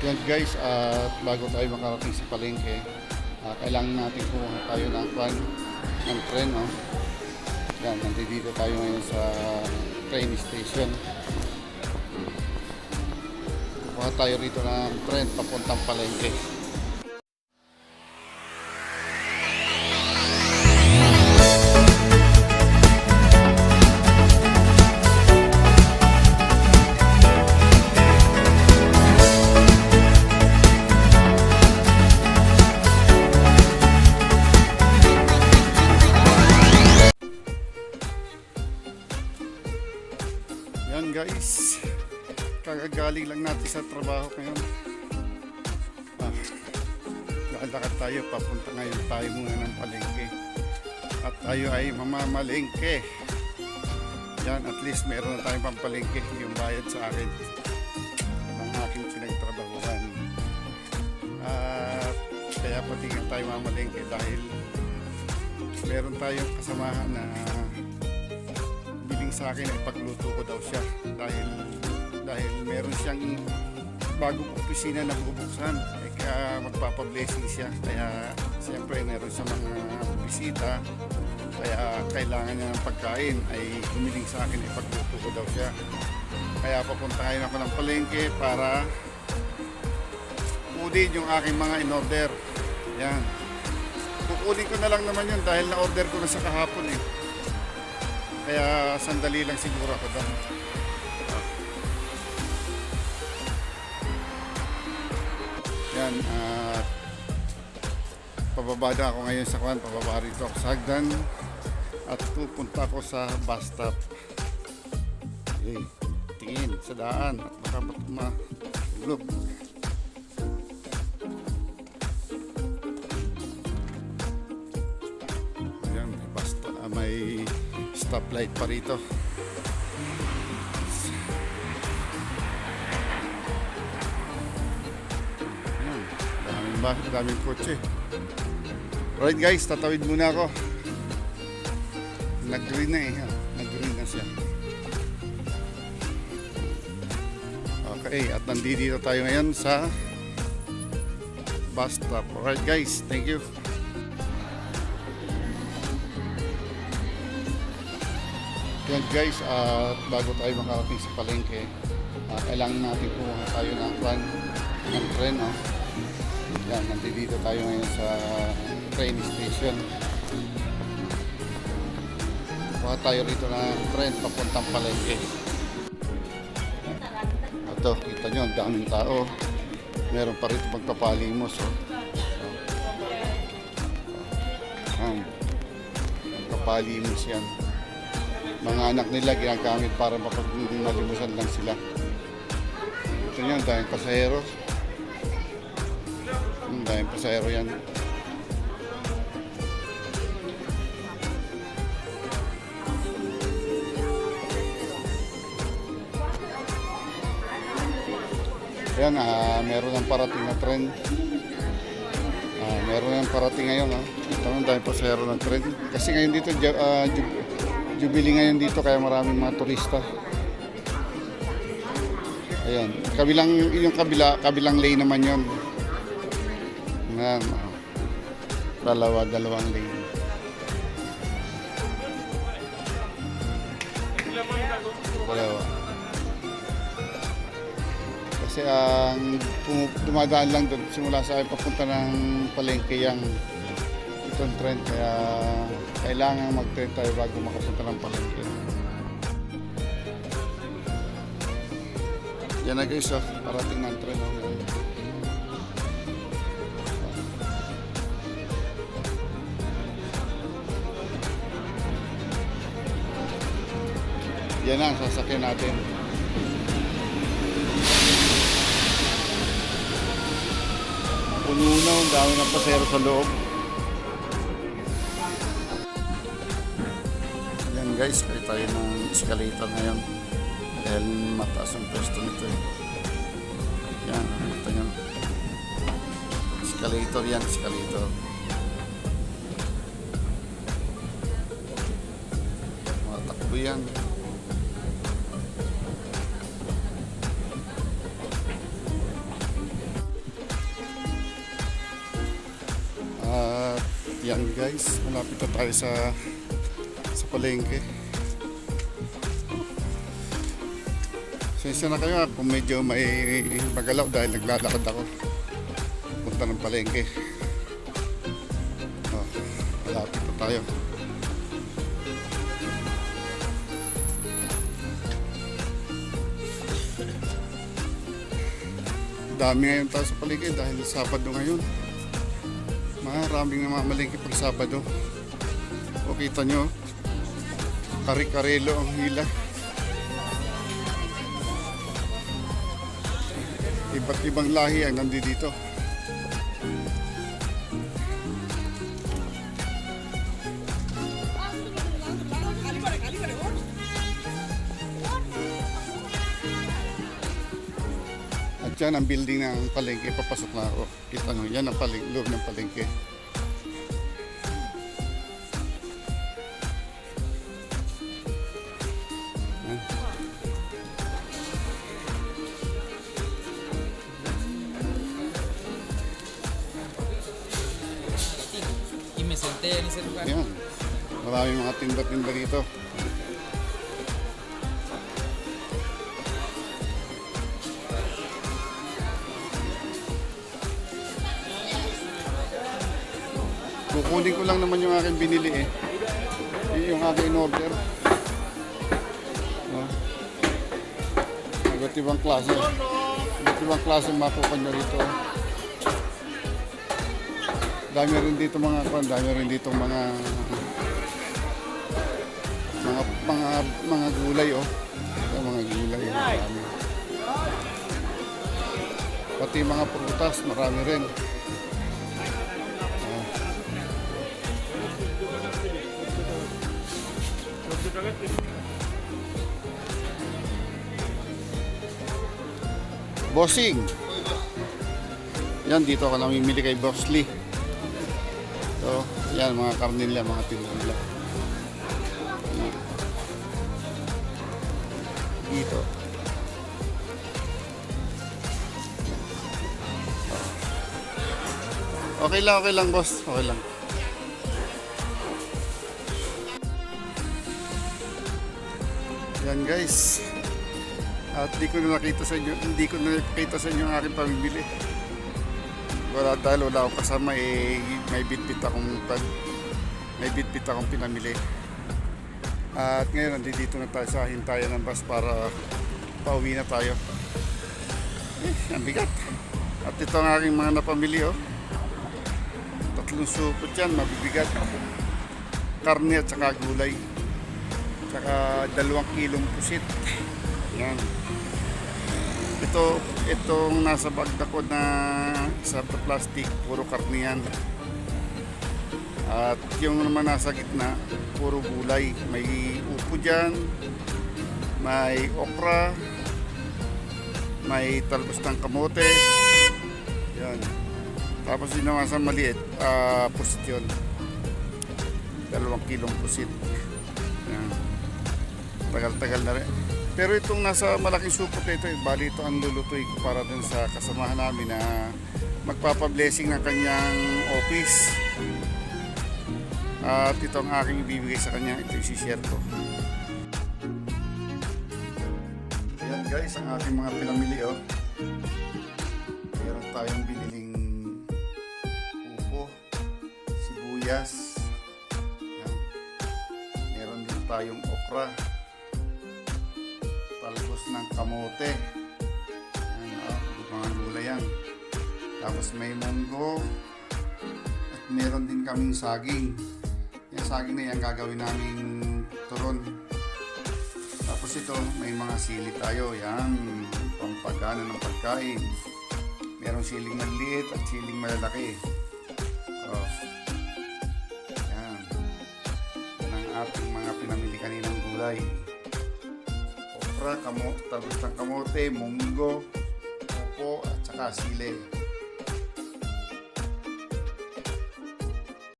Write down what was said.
Yan guys, at bago tayo makarating sa palengke, ah, kailangan natin kumuha tayo ng kwan, ng tren, no? Yan, nandito tayo ngayon sa train station. Kuha tayo rito ng tren papuntang palengke. Guys, kagagaling lang natin sa trabaho ngayon. Ah, lalakad tayo, papunta ngayon tayo muna ng palengke. At tayo ay mamamalengke. Yan, at least meron na tayong pampalengke yung bayad sa akin ng aking pinagtrabahuhan. At kaya pati nga tayo mamalengke dahil meron tayong kasamahan na biling sa akin ay pagluto ko daw siya. Dahil dahil meron siyang bagong opisina na bubuksan. Eh, kaya magpapablessing siya. Kaya siyempre meron siya mga bisita kaya kailangan niya ng pagkain. Ay humiling sa akin ay pagluto ko daw siya. Kaya papuntahin ako ng palengke para kunin yung aking mga in-order. Yan. Kukunin ko na lang naman yun dahil na-order ko na sa kahapon eh kaya sandali lang siguro ako doon. Yan, at pababa na ako ngayon sa kwan, pababa rito ako sa hagdan at pupunta ako sa bus stop. Okay, tingin sa daan at baka matulog. May stoplight pa rito. Ayan, daming bakit, daming kotse. Alright guys, tatawid muna ako. Nag-green na eh. ha? Nag-green na siya. Okay, at nandito tayo ngayon sa bus stop. Alright guys, thank you. Yan guys, at bago tayo makarating sa palengke, ah, kailangan natin kumuha tayo ng run ng tren. No? Yan, nandito tayo ngayon sa train station. Kuha tayo rito ng tren papuntang palengke. Ito, kita nyo, ang daming tao. Meron pa rito magpapalimos. Oh. Yan. Magpapalimos yan mga anak nila ginagamit para mapagmalimusan lang sila. Ito yan, daming pasahero. Hmm, daming pasahero yan. Yan, ah, meron ng parating na tren. Ah, meron ng parating ngayon. Ah. Ito ang daming pasahero ng tren. Kasi ngayon dito, ju- Jubilee ngayon dito kaya maraming mga turista. Ayan, kabilang yung kabila, kabilang lane naman 'yon. Ayan. Dalawa, dalawang lane. Dalawa. Kasi ang dumadaan lang doon simula sa akin papunta ng palengke yung itong trend kaya kailangan mag-trend tayo bago makapunta ng palengke. Yan na guys, oh, parating ng trend. Oh. Yan na ang sasakyan natin. Puno na, ang dami ng pasero sa loob. guys, kaya tayo ng escalator ngayon dahil mataas ang pwesto nito eh. Yan, ito nyo. Escalator yan, escalator. Matakbo yan. At yan guys, malapit na tayo sa palengke. Sensya na kayo ah, kung medyo may magalaw dahil naglalakad ako. Punta ng palengke. Oh, malapit na tayo. Dami ngayon tayo sa palengke dahil Sabado ngayon. Maraming namamalengke pag Sabado. O kita nyo, kari-karelo ang hila. Iba't ibang lahi ang nandito dito. At yan ang building ng palengke. Papasok na ako. Kita nyo, yan ang palengke, loob ng palengke. Senté en ese lugar. Yan. Maraming mga tinda-tinda dito. Kukunin ko lang naman yung aking binili eh. Yun yung aking in-order. No? Iba't ibang klase. Iba't ibang klase makukuha nyo rito. Dami rin dito mga kwan, dami rin dito mga mga mga mga gulay oh. Mga gulay, marami. Pati mga prutas, marami rin. Oh. Bossing. Yan, dito ako namimili kay Boss. Yan mga karne nila, mga. Yan. Dito. Okay lang, okay lang boss. Okay lang. Yan guys. At di ko na nakita sa inyo, hindi ko na nakita sa inyo ang aking pamimili wala dahil wala akong kasama eh may bitbit akong pan may bitbit akong pinamili. At ngayon nandito na tayo sa hintayan ng bus para pauwi na tayo. Eh, ang bigat. At ito ang aking mga napamili oh. Tatlong supot yan mabibigat. Karne at saka gulay. Saka dalawang kilong pusit. Yan ito itong nasa bag ko na sa plastic puro karne yan. At yung naman nasa gitna puro gulay. May upo dyan may okra may talbos ng kamote. Yan. Tapos yun naman sa maliit uh, pusit yun. Dalawang kilong pusit. Yan. Tagal-tagal na rin pero itong nasa malaking supot na ito, bali ito ang lulutoy ko para dun sa kasamahan namin na magpapablessing ng kanyang office. At ito ang aking ibibigay sa kanya, ito isi-share ko. Ayan guys, ang aking mga pinamili oh. Meron tayong biniling upo, sibuyas, Ayan. meron din tayong okra, kamote. Ayan, oh, mga gulay yan. Tapos may munggo. At meron din kaming saging. Yung saging na yan gagawin namin turon. Tapos ito, may mga sili tayo. Yan, pampagana ng pagkain. Merong siling maliit at siling malalaki. Oh. Yan. Yan ang ating mga pinamili kaninang gulay okra, kamo, talbos ng kamote, munggo, upo, at saka sili.